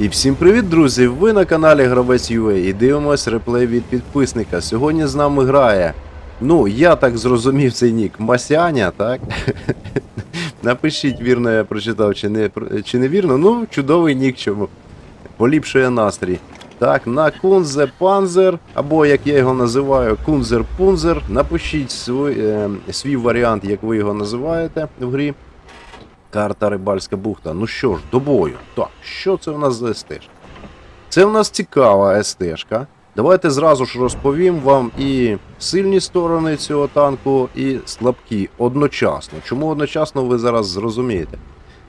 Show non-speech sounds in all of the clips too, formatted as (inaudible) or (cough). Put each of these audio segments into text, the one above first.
І всім привіт, друзі! Ви на каналі Гравець UA і дивимось реплей від підписника. Сьогодні з нами грає. Ну, я так зрозумів цей нік Масяня, так? (laughs) Напишіть, вірно я прочитав чи не, чи не вірно. Ну, чудовий нік чому. Поліпшує настрій. Так, на Кунзе Панзер, або як я його називаю, Кунзер Пунзер. Напишіть свій, е, свій варіант, як ви його називаєте в грі. Карта Рибальська бухта. Ну що ж, до бою. Так, що це у нас за СТ? Це у нас цікава СТ-шка. Давайте зразу ж розповім вам і сильні сторони цього танку, і слабкі одночасно. Чому одночасно ви зараз зрозумієте?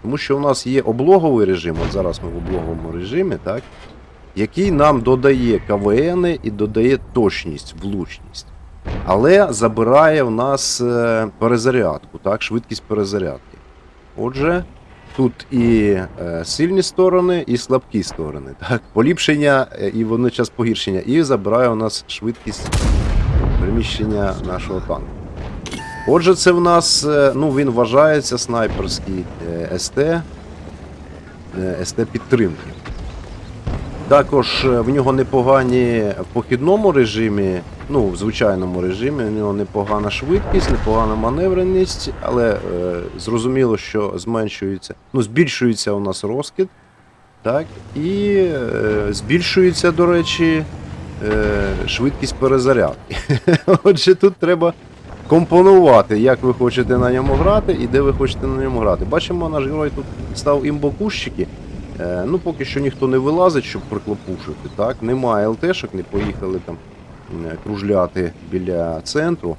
Тому що у нас є облоговий режим, от зараз ми в облоговому режимі, так? який нам додає КВН і додає точність, влучність. Але забирає в нас е, перезарядку, так, швидкість перезарядки. Отже, тут і е, сильні сторони, і слабкі сторони. Так? Поліпшення е, і водночас погіршення. І забирає у нас швидкість переміщення нашого танку. Отже, це в нас, е, ну, він вважається снайперський СТ, СТ підтримки. Також в нього непогані в похідному режимі, ну, в звичайному режимі, у нього непогана швидкість, непогана маневреність, але е, зрозуміло, що зменшується, ну, збільшується у нас розкид. Так, і е, збільшується, до речі, е, швидкість перезарядки. (laughs) Отже, тут треба компонувати, як ви хочете на ньому грати і де ви хочете на ньому грати. Бачимо, наш герой тут став імбокущики. Е, Ну, поки що ніхто не вилазить, щоб приклопушити. Так? Немає ЛТшок, не поїхали там кружляти біля центру.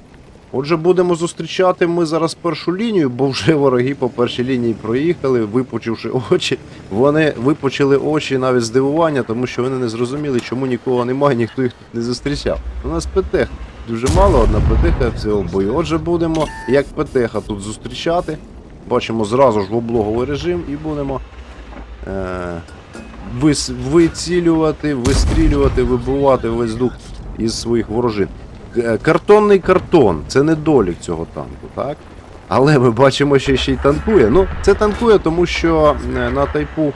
Отже, будемо зустрічати ми зараз першу лінію, бо вже вороги по першій лінії проїхали, випучивши очі. Вони випучили очі навіть здивування, тому що вони не зрозуміли, чому нікого немає, ніхто їх тут не зустрічав. У нас ПТХ дуже мало, одна ПТХ в цього бою. Отже, будемо як ПТХ тут зустрічати. Бачимо зразу ж в облоговий режим і будемо е, вис, вицілювати, вистрілювати, вибивати весь дух із своїх ворожин. Е, Картонний картон це недолік цього танку, так? Але ми бачимо, що ще й танкує. Ну, це танкує, тому що е, на тайпу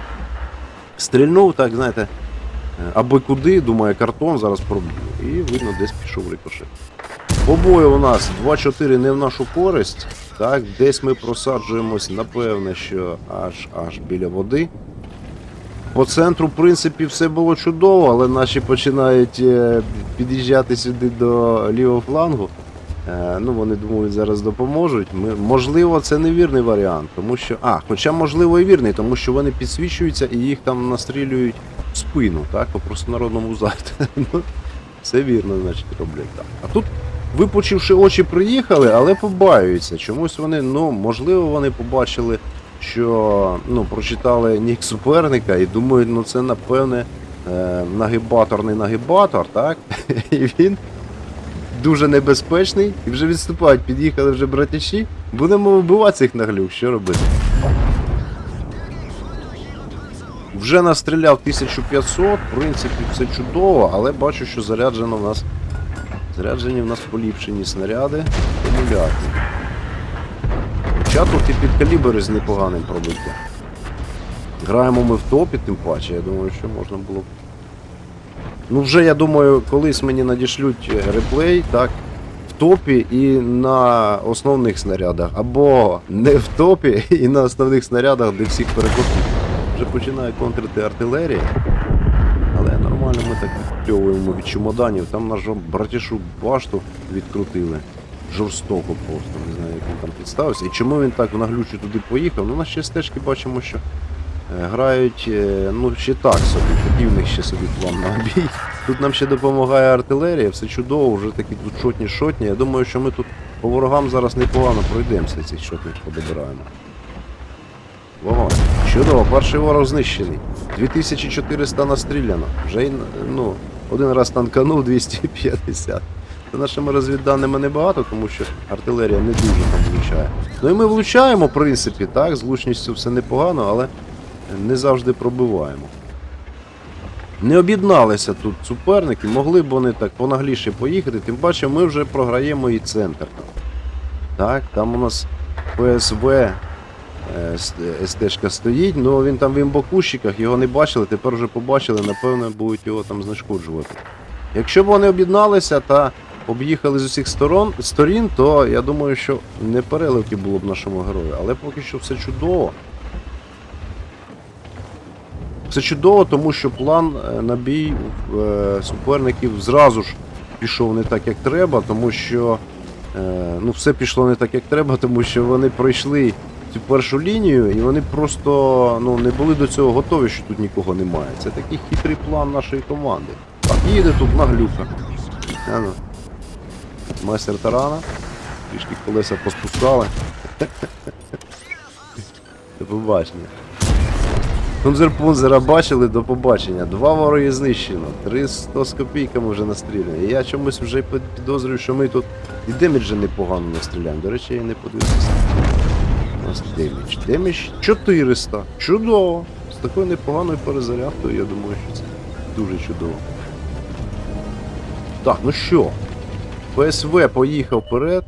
стрільнув, так, знаєте, е, аби куди, думає, картон зараз проб'ю. І видно, десь пішов рикошет. По бою у нас 2-4 не в нашу користь. Так, десь ми просаджуємось, напевне, що аж аж біля води. По центру, в принципі, все було чудово, але наші починають е, під'їжджати сюди до лівого флангу. Е, ну, вони думають, зараз допоможуть. Ми, можливо, це невірний варіант, тому що. А, хоча можливо і вірний, тому що вони підсвічуються і їх там настрілюють в спину, так, по простонародному. Ну, Все вірно, значить, роблять так. А тут, випучивши очі, приїхали, але побаюються. Чомусь вони, ну, можливо, вони побачили що ну, прочитали нік суперника і думають, ну це напевне е, нагибаторний нагибатор, так? (laughs) І він дуже небезпечний і вже відступають, під'їхали вже братячі. Будемо вибивати цих наглюк, що робити? Вже настріляв 1500, в принципі, все чудово, але бачу, що заряджено в нас. Заряджені в нас поліпшені снаряди, акумулятори. Хоча тут і під калібри з непоганим пробиттям. Граємо ми в топі, тим паче, я думаю, що можна було б. Ну, вже я думаю, колись мені надішлють реплей, так, в топі і на основних снарядах. Або не в топі і на основних снарядах, де всіх перекопів. Вже починає контрити артилерія. Але нормально ми так відпльовуємо від чемоданів. Там наш братішу башту відкрутили жорстоко просто. Не знаю, як він там підставився. І чому він так в наглючу туди поїхав? Ну, на ще стежки бачимо, що е, грають, е, ну, ще так собі, в них ще собі план на обій. Тут нам ще допомагає артилерія, все чудово, вже такі тут шотні шотні. Я думаю, що ми тут по ворогам зараз непогано пройдемося, цих шотних подобираємо. Вогонь. Чудово, перший ворог знищений. 2400 настріляно. Вже ну, один раз танканув 250. За нашими розвідданими небагато, тому що артилерія не дуже там влучає. Ну і ми влучаємо, в принципі, так, з влучністю все непогано, але не завжди пробиваємо. Не об'єдналися тут суперники, могли б вони так понагліше поїхати, тим паче ми вже програємо і центр. Так, там у нас ПСВ е, СТшка стоїть, але він там в імбокущиках, його не бачили, тепер вже побачили, напевно, будуть його там знешкоджувати. Якщо б вони об'єдналися та об'їхали з усіх сторон, сторін, то я думаю, що не переливки було б нашому герою. Але поки що все чудово. Все чудово, тому що план е, на бій е, суперників зразу ж пішов не так, як треба, тому що е, ну, все пішло не так, як треба, тому що вони пройшли цю першу лінію і вони просто ну, не були до цього готові, що тут нікого немає. Це такий хитрий план нашої команди. Так, їде тут наглюка. Майстер тарана. Трішки колеса поспускали. До побачення. Кунзер-пунзера бачили, до побачення. Два вороги знищено, 300 з копійками вже настріляно. Я чомусь вже підозрюю, що ми тут і деміджа непогано настріляємо. До речі, я не подивився. У нас демідж. Демідж 400. Чудово! З такою непоганою перезарядкою, я думаю, що це дуже чудово. Так, ну що? ПСВ поїхав вперед.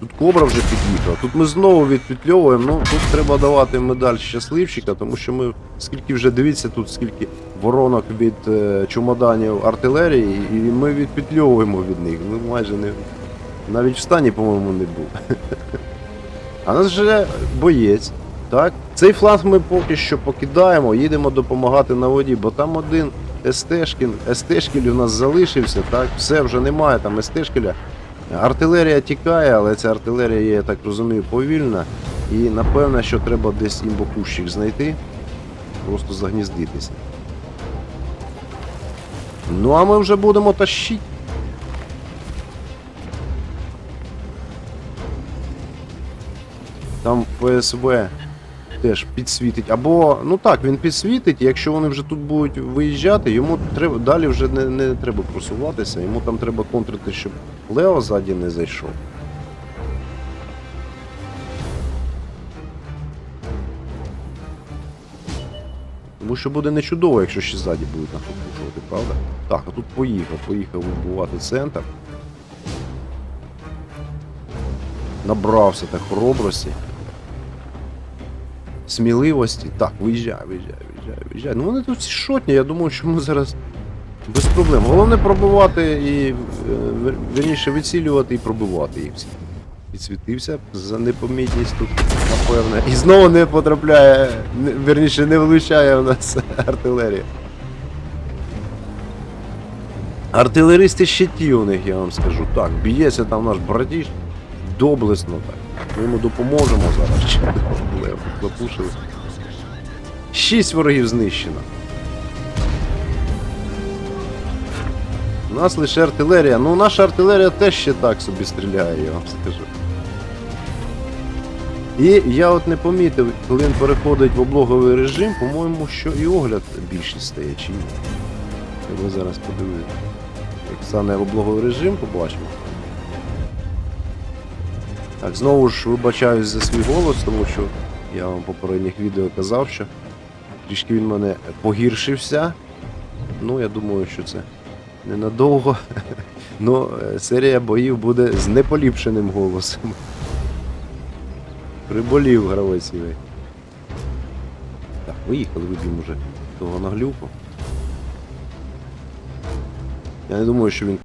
Тут кобра вже під'їхала. Тут ми знову відпетльовуємо. Ну тут треба давати медаль щасливчика, тому що ми скільки вже дивіться, тут скільки воронок від е, чемоданів артилерії, і ми відпетльовуємо від них. Ми майже не навіть в стані, по-моєму, не був. (laughs) А нас вже боєць. Так? Цей фланг ми поки що покидаємо, їдемо допомагати на воді, бо там один СТшкін, СТшкіль у нас залишився, так? Все вже немає там СТшкіля. Артилерія тікає, але ця артилерія є, я так розумію, повільна. І напевно, що треба десь імбокущик знайти, просто загніздитися. Ну а ми вже будемо тащити. Там ФСВ теж підсвітить. Або, ну так, він підсвітить, якщо вони вже тут будуть виїжджати, йому треба далі вже не, не треба просуватися, йому там треба контрити, щоб Лео ззаді не зайшов. Тому що буде не чудово, якщо ще ззаді будуть нахопушувати, правда? Так, а тут поїхав, поїхав вибивати центр. Набрався так хоробрості. Сміливості. Так, виїжджай, виїжджай, виїжджай, виїжджай. Ну вони тут всі шотні, я думаю, що ми зараз без проблем. Головне пробивати і е, вер- вірніше вицілювати і пробивати їх всі. Підсвітився за непомітність тут, напевне. І знову не потрапляє, вірніше не влучає у нас артилерія. Артилеристи ще ті у них, я вам скажу. Так, б'ється там наш братіш. Доблесно так. Ми йому допоможемо зараз. Поклапушили. Шість ворогів знищено. У нас лише артилерія. Ну наша артилерія теж ще так собі стріляє, я вам скажу. І я от не помітив, коли він переходить в облоговий режим, по-моєму, що і огляд більшість стає, чи ні. Треба зараз подивитися. Як стане в облоговий режим, побачимо. Так, знову ж вибачаюсь за свій голос, тому що я вам в попередніх відео казав, що трішки він мене погіршився. Ну, я думаю, що це ненадовго. (laughs) Ну, е, серія боїв буде з неполіпшеним голосом. Приболів гравець Івей. Так, виїхали, виб'ємо вже того наглюку. Я не думаю, що він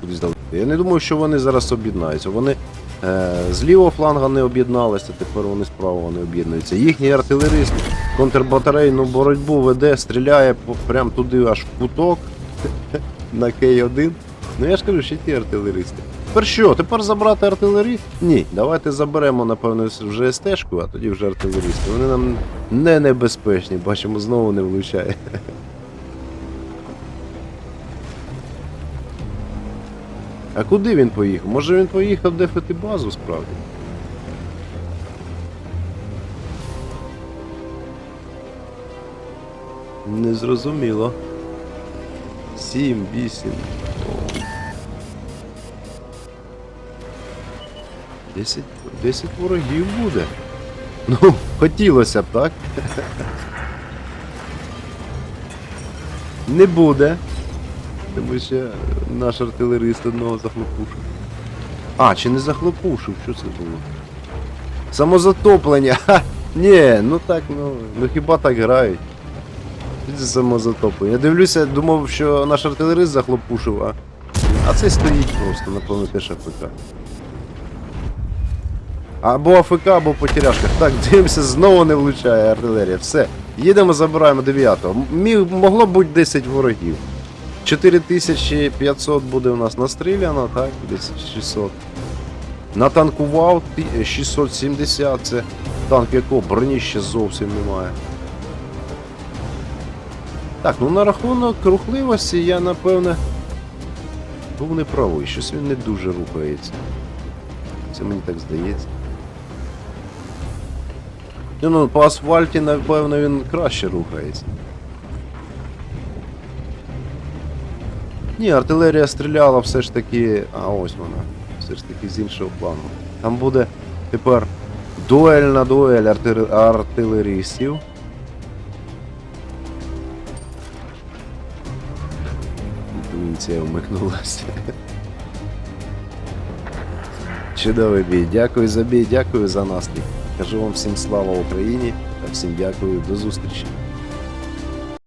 кудись дав. Я не думаю, що вони зараз об'єднаються. Вони з лівого фланга не об'єдналися, тепер вони з правого не об'єднуються. Їхній артилерист контрбатарейну боротьбу веде, стріляє по, прям туди аж в куток (laughs) на К1. Ну я ж кажу, ще ті артилеристи. Тепер що? Тепер забрати артилеріст? Ні, давайте заберемо, напевно, вже СТ-шку, а тоді вже артилеристи. Вони нам не небезпечні, бачимо, знову не влучає. (laughs) А куди він поїхав? Може він поїхав дефити базу справді? Незрозуміло. Сім, вісім. О. Десять, десять ворогів буде. Ну, хотілося б, так? (laughs) Не буде. Тому що наш артилерист одного захлопушив. А, чи не захлопушив? Що це було? Самозатоплення! Ха! Ні, ну так, ну, ну хіба так грають. Це самозатопи. Я дивлюся, думав, що наш артилерист захлопушив, а. А цей стоїть просто, напевно, теж АФК. Або АФК, або по тіряшках. Так, дивимося, знову не влучає артилерія. Все. Їдемо, забираємо 9-го. Могло бути 10 ворогів. 4500 буде у нас настріляно, так? Десь 600. Натанкував 670, це танк якого броні ще зовсім немає. Так, ну на рахунок рухливості я напевне був неправий, щось він не дуже рухається. Це мені так здається. Ну, ну, по асфальті, напевно, він краще рухається. Ні, артилерія стріляла все ж таки. А ось вона. Все ж таки з іншого плану. Там буде тепер дуель на дуель арти- артилерістів. Інтуїція вмикнулася. Чудовий бій. Дякую за бій, дякую за настрій. Кажу вам всім слава Україні та всім дякую, до зустрічі.